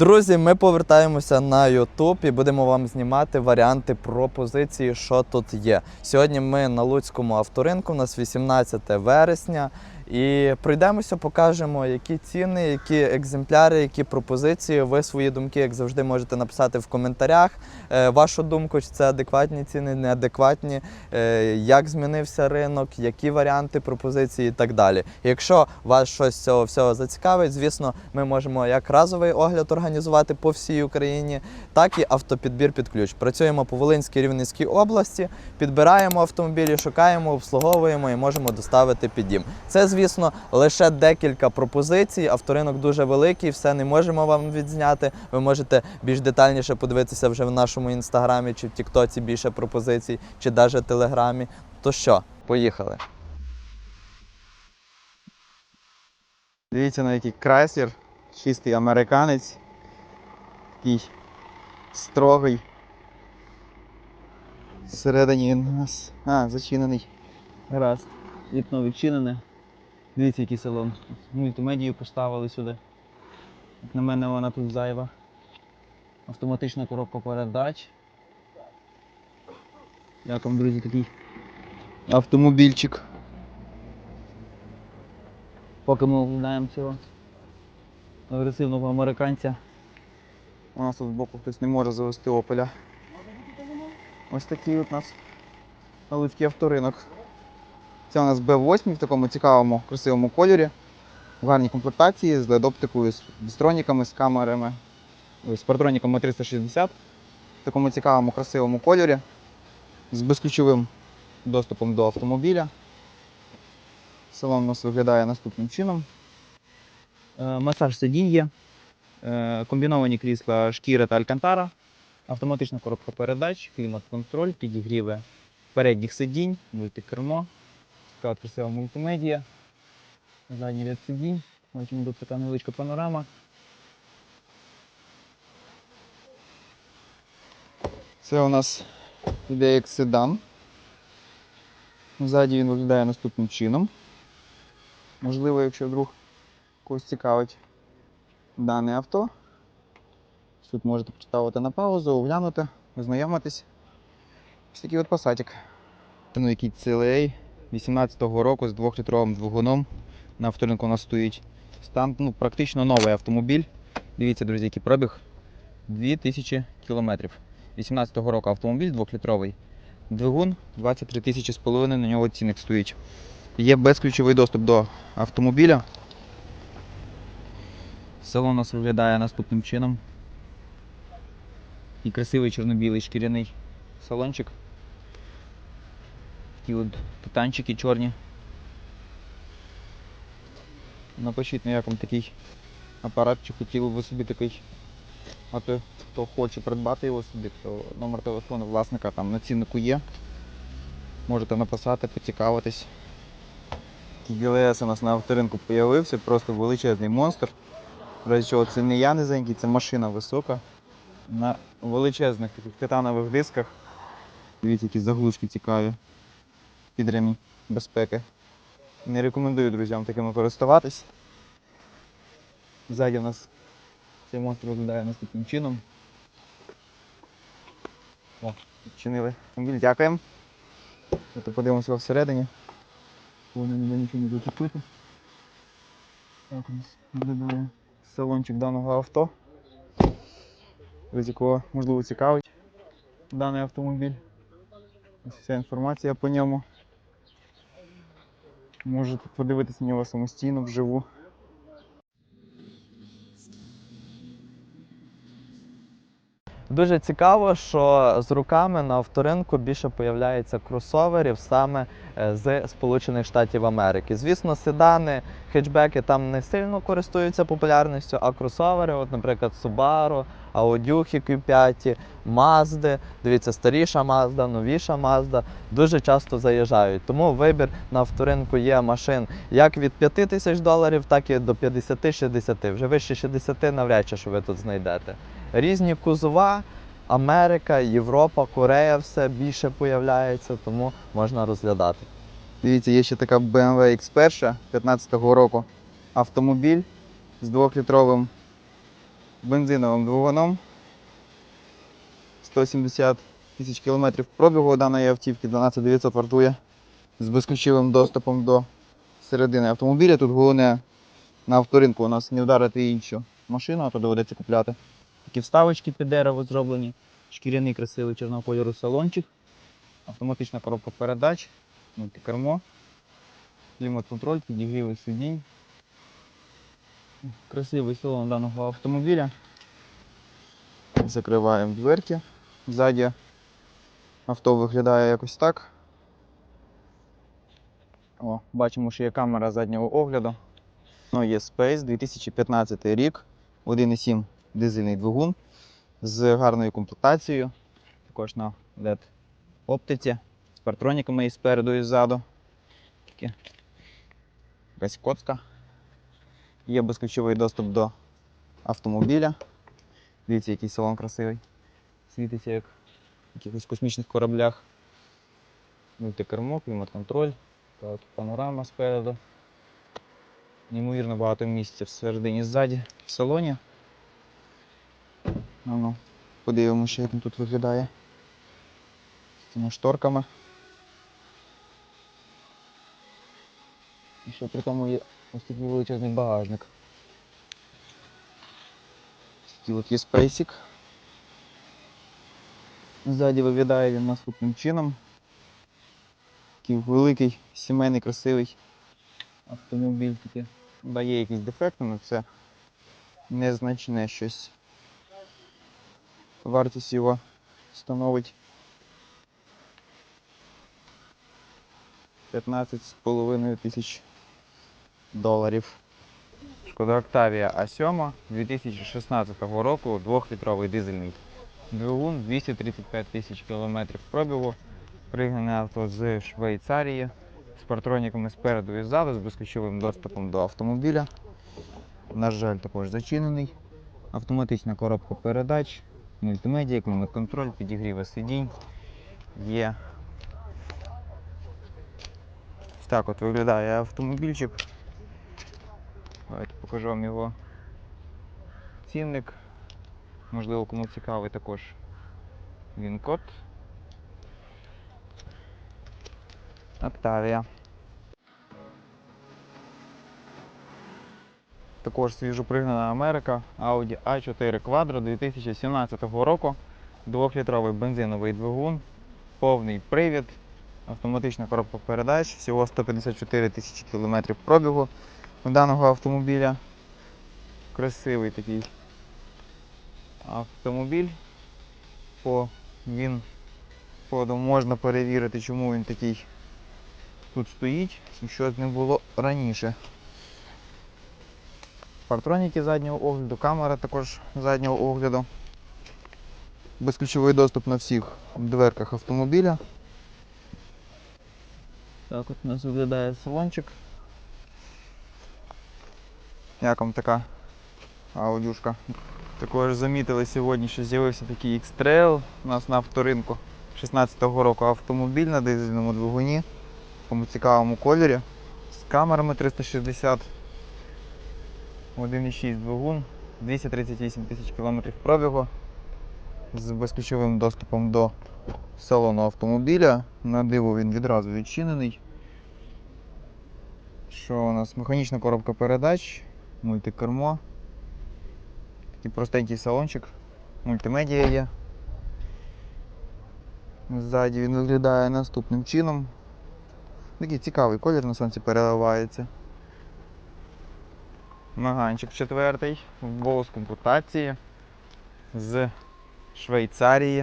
Друзі, ми повертаємося на YouTube і будемо вам знімати варіанти пропозиції, що тут є. Сьогодні ми на Луцькому авторинку, у нас 18 вересня. І пройдемося, покажемо, які ціни, які екземпляри, які пропозиції. Ви свої думки, як завжди, можете написати в коментарях. Е, Вашу думку, чи це адекватні ціни, неадекватні, е, як змінився ринок, які варіанти пропозиції і так далі. Якщо вас щось з цього всього зацікавить, звісно, ми можемо як разовий огляд організувати по всій Україні, так і автопідбір під ключ. Працюємо по Волинській Рівненській області, підбираємо автомобілі, шукаємо, обслуговуємо і можемо доставити під дім. Це, звісно, лише декілька пропозицій. Авторинок дуже великий, все не можемо вам відзняти. Ви можете більш детальніше подивитися вже в нашому інстаграмі чи в Тіктоці більше пропозицій, чи навіть телеграмі. То що, поїхали. Дивіться на який крайслер, чистий американець, такий строгий. Всередині він у нас. А, зачинений. Гаразд. Вікно відчинене. Дивіться, який салон. Мультимедію поставили сюди. Як на мене вона тут зайва. Автоматична коробка передач. Як вам, друзі, такий автомобільчик. Поки ми оглядаємо цього агресивного американця. У нас тут збоку хтось не може завести опеля. Ось такий от у нас Галицький авторинок. Це у нас B8 в такому цікавому, красивому кольорі. В гарній комплектації з LED-оптикою, з бістроніками, з камерами, з партроніками 360 в такому цікавому, красивому кольорі, з безключовим доступом до автомобіля. Салон у нас виглядає наступним чином. Е, Масаж сидінь є, е, комбіновані крісла шкіра та алькантара, автоматична коробка передач, клімат-контроль, підігріви передніх сидінь, мультикермо, така красива мультимедія, задній ряд сидінь, бачимо тут така невеличка панорама. Це у нас іде як седан. Ззаді він виглядає наступним чином. Можливо, якщо вдруг когось цікавить дане авто, тут можете поставити на паузу, оглянути, ознайомитись. Ось такий от пасатик. Ну, який CLA 18-го року з 2-літровим двигуном. На авторинку у нас стоїть стан, ну, практично новий автомобіль. Дивіться, друзі, який пробіг 2000 кілометрів. 18-го року автомобіль 2-літровий. Двигун 23 тисячі з половиною, на нього цінник стоїть. Є безключовий доступ до автомобіля. Салон у нас виглядає наступним чином. І красивий чорно-білий шкіряний салончик. Такі от титанчики чорні. Напишіть, на якому такий апарат, чи хотіли ви собі такий. А то хто хоче придбати його собі, то номер телефону власника там на ціннику є. Можете написати, поцікавитись. ГЛС у нас на авторинку з'явився, просто величезний монстр. До чого це не я низенький, це машина висока. На величезних таких титанових дисках. Дивіться, які заглушки цікаві. Під ремінь безпеки. Не рекомендую друзям такими користуватись. Ззаді у нас цей монстр виглядає наступним чином. О, відчинили автомобіль, дякуємо. Давайте подивимося всередині. Вони ніде нічого не зачепити. Так у нас виглядає салончик даного авто. З якого можливо цікавить даний автомобіль. Ось вся інформація по ньому. Можете подивитися на нього самостійно вживу. Дуже цікаво, що з руками на авторинку більше появляється кросоверів саме е, з Сполучених Штатів Америки. Звісно, седани, хетчбеки там не сильно користуються популярністю, а кросовери, от, наприклад, Subaru, Audi Q5, Mazda, дивіться, старіша Mazda, новіша Mazda, дуже часто заїжджають. Тому вибір на авторинку є машин як від 5 тисяч доларів, так і до 50-60. Вже вище 60 навряд чи що ви тут знайдете. Різні кузова, Америка, Європа, Корея все більше появляється, тому можна розглядати. Дивіться, є ще така BMW X1 15-го року автомобіль з 2-літровим бензиновим двигуном. 170 тисяч кілометрів пробігу даної автівки, 12900 вартує з безключовим доступом до середини автомобіля. Тут головне на авторинку у нас не вдарити іншу машину, а то доведеться купляти. Такі вставочки під дерево зроблені, шкіряний красивий чорного кольору салончик, автоматична коробка передач, мультикермо, клімат-контроль, підігріви сидінь. Красивий салон даного автомобіля. Закриваємо дверки. Ззаді авто виглядає якось так. О, бачимо, що є камера заднього огляду. Ну, є Space 2015 рік, 1,7 дизельний двигун з гарною комплектацією. Також на LED оптиці, з партроніками і спереду і ззаду. Якась коцка. Є безключовий доступ до автомобіля. Дивіться, який салон красивий. Світиться як в якихось космічних кораблях. Мультикермо, клімат-контроль, панорама спереду. Неймовірно багато місця всередині ззаді в салоні. Ну, ну, подивимося, як він тут виглядає. З цими шторками. І що при тому є ось такий величезний багажник. Такий є спейсик. Ззаді виглядає він наступним чином. Такий великий, сімейний, красивий автомобіль такий. Дає якісь дефекти, але це незначне щось. Вартість його становить 15,5 тисяч доларів. Шкода Октавія А7 2016 року 2-літровий дизельний двигун 235 тисяч кілометрів пробігу. Пригнане авто з Швейцарії з партроніками спереду і ззаду, з безключовим доступом до автомобіля. На жаль, також зачинений. Автоматична коробка передач, мультимедіа, клімат-контроль, підігріви сидінь. Є. Так от виглядає автомобільчик. Давайте покажу вам його цінник. Можливо, кому цікавий також він код. Октавія. Також свіжопригнана Америка Audi A4 Quattro 2017 року. 2-літровий бензиновий двигун, повний привід, автоматична коробка передач, всього 154 тисячі кілометрів пробігу даного автомобіля. Красивий такий автомобіль. По він ходу можна перевірити, чому він такий тут стоїть і що з ним було раніше. Партроніки заднього огляду, камера також заднього огляду. Безключовий доступ на всіх дверках автомобіля. Так от у нас виглядає салончик. Як вам така аудюшка? Також замітили сьогодні, що з'явився такий X-Trail у нас на авторинку 16-го року автомобіль на дизельному двигуні в такому цікавому кольорі з камерами 360 1,6 двигун, 238 тисяч кілометрів пробігу з безключовим доступом до салону автомобіля. На диво він відразу відчинений. Що у нас? Механічна коробка передач, мультикермо. Такий простенький салончик, мультимедіа є. Ззаді він виглядає наступним чином. Такий цікавий колір на сонці переливається. Наганчик четвертий, в болус комплектації з Швейцарії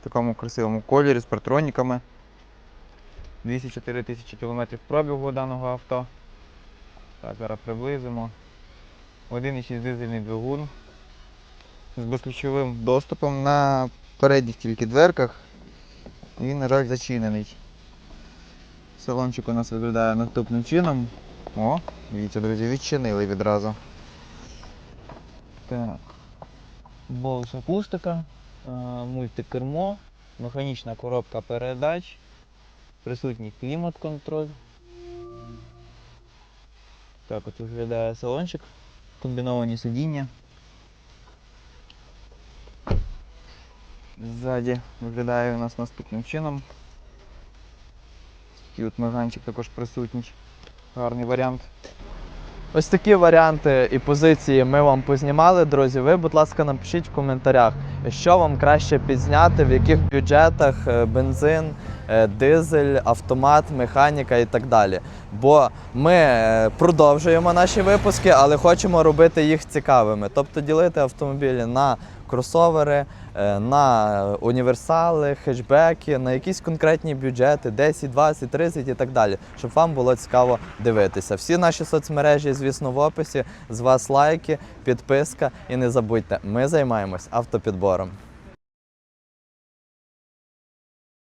в такому красивому кольорі з партроніками. 204 тисячі кілометрів пробігу даного авто. Так, зараз приблизимо. 1,6 дизельний двигун з безключовим доступом на передніх тільки дверках. Він, на жаль, зачинений. Салончик у нас виглядає наступним чином. О, дивіться, друзі, відчинили відразу. Так. Болус акустика, е, мультикермо, механічна коробка передач, присутній клімат-контроль. Так от виглядає салончик, комбіновані сидіння. Ззаді виглядає у нас наступним чином. Такий от меганчик також присутній. Гарний варіант. Ось такі варіанти і позиції ми вам познімали, друзі. Ви, будь ласка, напишіть в коментарях, що вам краще підзняти, в яких бюджетах е, бензин, дизель, автомат, механіка і так далі. Бо ми е, продовжуємо наші випуски, але хочемо робити їх цікавими. Тобто ділити автомобілі на кросовери, е, на універсали, хетчбеки, на якісь конкретні бюджети 10, 20, 30 і так далі, щоб вам було цікаво дивитися. Всі наші соцмережі, звісно, в описі. З вас лайки, підписка і не забудьте, ми займаємось автопідбором.